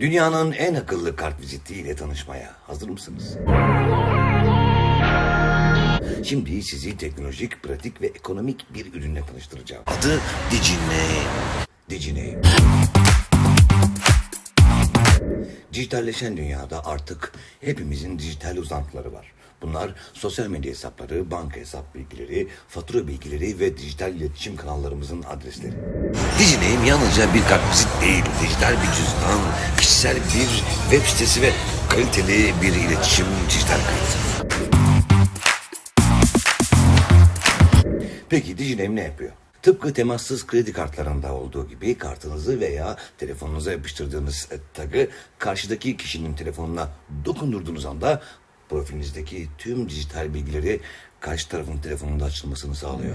Dünyanın en akıllı kart vizitiyle tanışmaya hazır mısınız? Şimdi sizi teknolojik, pratik ve ekonomik bir ürünle tanıştıracağım. Adı DigiName. DigiName. Dijitalleşen dünyada artık hepimizin dijital uzantıları var. Bunlar sosyal medya hesapları, banka hesap bilgileri, fatura bilgileri ve dijital iletişim kanallarımızın adresleri. DigiName yalnızca bir kartvizit değil, dijital bir cüzdan, kişisel bir web sitesi ve kaliteli bir iletişim dijital kayıt. Peki DigiName ne yapıyor? Tıpkı temassız kredi kartlarında olduğu gibi kartınızı veya telefonunuza yapıştırdığınız tagı karşıdaki kişinin telefonuna dokundurduğunuz anda profilinizdeki tüm dijital bilgileri karşı tarafın telefonunda açılmasını sağlıyor.